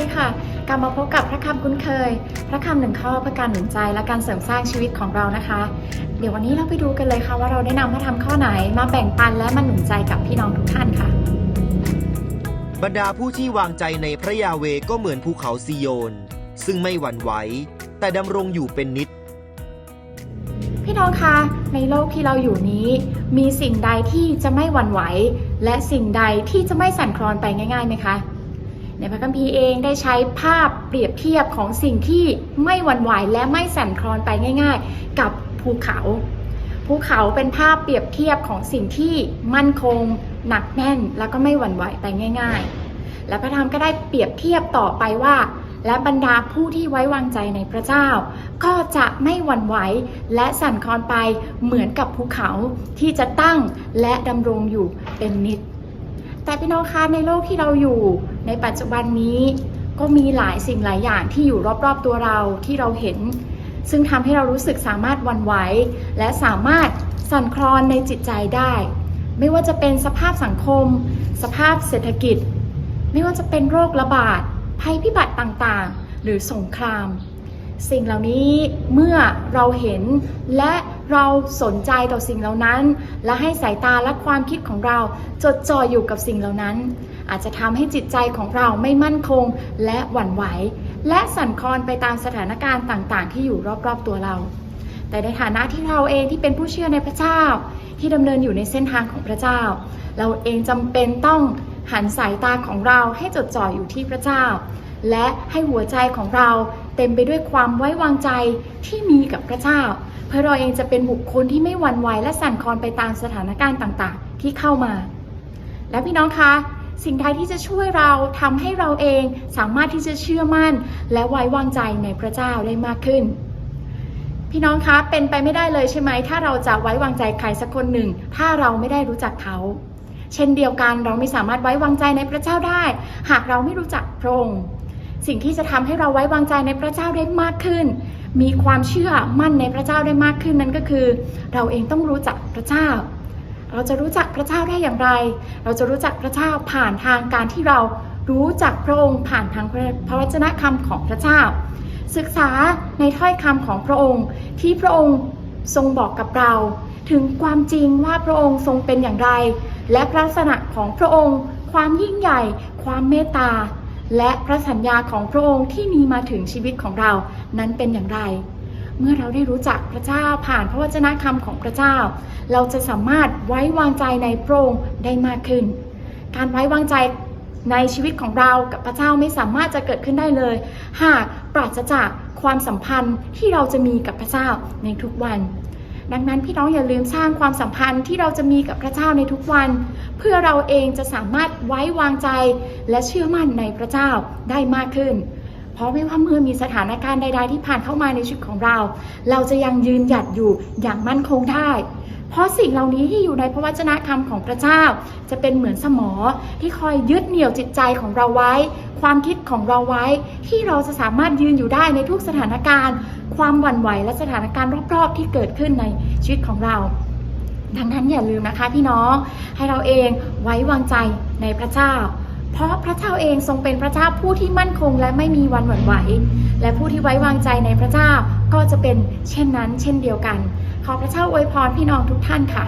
ดีค่ะ กลับมาพบกับพระคำคุ้นเคย พระคำหนึ่งข้อเพื่อการหนุนใจและการเสริมสร้างชีวิตของเรานะคะ เดี๋ยววันนี้เราไปดูกันเลยค่ะว่าเราได้นำพระธรรมข้อไหนมาแบ่งปันและมาหนุนใจกับพี่น้องทุกท่านค่ะ บรรดาผู้ที่วางใจในพระยาเวก็เหมือนภูเขาซีโยน ซึ่งไม่หวั่นไหวแต่ดำรงอยู่เป็นนิจพี่น้องคะในโลกที่เราอยู่นี้ มีสิ่งใดที่จะไม่หวั่นไหว และสิ่งใดที่จะไม่สั่นคลอนไปง่ายๆไหมคะ ในพระคัมภีร์เองได้ใช้ภาพเปรียบเทียบของสิ่งที่ไม่หวั่นไหวและไม่สั่นคลอนไปง่าย ๆ กับภูเขาภูเขาเป็นภาพเปรียบเทียบของสิ่งที่มั่นคง หนักแน่น แล้วก็ไม่หวั่นไหวไปง่าย ๆ และพระธรรมก็ได้เปรียบเทียบต่อไปว่า และบรรดาผู้ที่ไว้วางใจในพระเจ้า ก็จะไม่หวั่นไหวและสั่นคลอนไปเหมือนกับภูเขาที่จะตั้งและดำรงอยู่เป็นนิจแต่พี่น้องคะในโลกที่เราอยู่ ในปัจจุบันนี้ก็มีหลายสิ่งหลายอย่างที่อยู่รอบๆตัวเราที่เราเห็น ซึ่งทำให้เรารู้สึกสามารถวันไหว และสามารถสั่นคลอนในจิตใจได้ ไม่ว่าจะเป็นสภาพสังคม สภาพเศรษฐกิจ ไม่ว่าจะเป็นโรคระบาดภัยพิบัติต่างๆ หรือสงคราม สิ่งเหล่านี้เมื่อเราเห็นและเราสนใจต่อสิ่งเหล่านั้น และให้สายตาและความคิดของเราจดจ่ออยู่กับสิ่งเหล่านั้น อาจจะทำให้จิตใจของเราไม่มั่นคงและหวั่นไหว และสั่นคลอนไปตามสถานการณ์ต่างๆ ที่อยู่รอบๆตัวเรา แต่ในฐานะที่เราเองที่เป็นผู้เชื่อในพระเจ้า ที่ดำเนินอยู่ในเส้นทางของพระเจ้า เราเองจำเป็นต้องหันสายตาของเราให้จดจ่ออยู่ที่พระเจ้า และให้หัวใจของเราเต็มไปด้วยความไว้วางใจที่มีกับพระเจ้า เพื่อเราเองจะเป็นบุคคลที่ไม่หวั่นไหวและสั่นคลอนไปตามสถานการณ์ต่างๆ ที่เข้ามา และพี่น้องคะสิ่งใดที่จะช่วยเราทำให้เราเองสามารถที่จะเชื่อมั่น และไว้วางใจในพระเจ้าได้มากขึ้น พี่น้องคะเป็นไปไม่ได้เลยใช่ไหม ถ้าเราจะไว้วางใจใครสักคนหนึ่ง ถ้าเราไม่ได้รู้จักเขา เช่นเดียวกันเราไม่สามารถไว้วางใจในพระเจ้าได้ หากเราไม่รู้จักพระองค์ สิ่งที่จะทำให้เราไว้วางใจในพระเจ้าได้มากขึ้น มีความเชื่อมั่นในพระเจ้าได้มากขึ้นนั่นก็คือ เราเองต้องรู้จักพระเจ้า เราจะรู้จักพระเจ้าได้อย่างไร เราจะรู้จักพระเจ้าผ่านทางการที่เรารู้จักพระองค์ผ่านทางพระวจนะคำของพระเจ้า ศึกษาในถ้อยคำของพระองค์ที่พระองค์ทรงบอกกับเรา ถึงความจริงว่าพระองค์ทรงเป็นอย่างไร และพระลักษณะของพระองค์ ความยิ่งใหญ่ ความเมตตา และพระสัญญาของพระองค์ที่มีมาถึงชีวิตของเรานั้นเป็นอย่างไร เมื่อเราได้รู้จักพระเจ้าผ่านพระวจนะคำของพระเจ้า เราจะสามารถไว้วางใจในพระองค์ได้มากขึ้น การไว้วางใจในชีวิตของเรากับพระเจ้าไม่สามารถจะเกิดขึ้นได้เลย หากปราศจากความสัมพันธ์ที่เราจะมีกับพระเจ้าในทุกวัน ดังนั้นพี่น้องอย่าลืมสร้างความสัมพันธ์ที่เราจะมีกับพระเจ้าในทุกวัน เพื่อเราเองจะสามารถไว้วางใจและเชื่อมั่นในพระเจ้าได้มากขึ้น เพราะไม่ว่าเมื่อมีสถานการณ์ใด ๆ ที่ผ่านเข้ามาในชีวิตของเรา เราจะยังยืนหยัดอยู่อย่างมั่นคงได้ เพราะสิ่งเหล่านี้ที่อยู่ในพระวจนะคำของพระเจ้า จะเป็นเหมือนสมอที่คอยยึดเหนี่ยวจิตใจของเราไว้ ความคิดของเราไว้ ที่เราจะสามารถยืนอยู่ได้ในทุกสถานการณ์ ความหวั่นไหวและสถานการณ์รอบๆ ที่เกิดขึ้นในชีวิตของเราดังนั้นอย่าลืมนะคะพี่น้องให้เราเองไว้วางใจในพระเจ้า เพราะพระเจ้าเองทรงเป็นพระเจ้าผู้ที่มั่นคงและไม่มีวันหวั่นไหว และผู้ที่ไว้วางใจในพระเจ้าก็จะเป็นเช่นนั้น เช่นเดียวกัน ขอพระเจ้าอวยพรพี่น้องทุกท่านค่ะ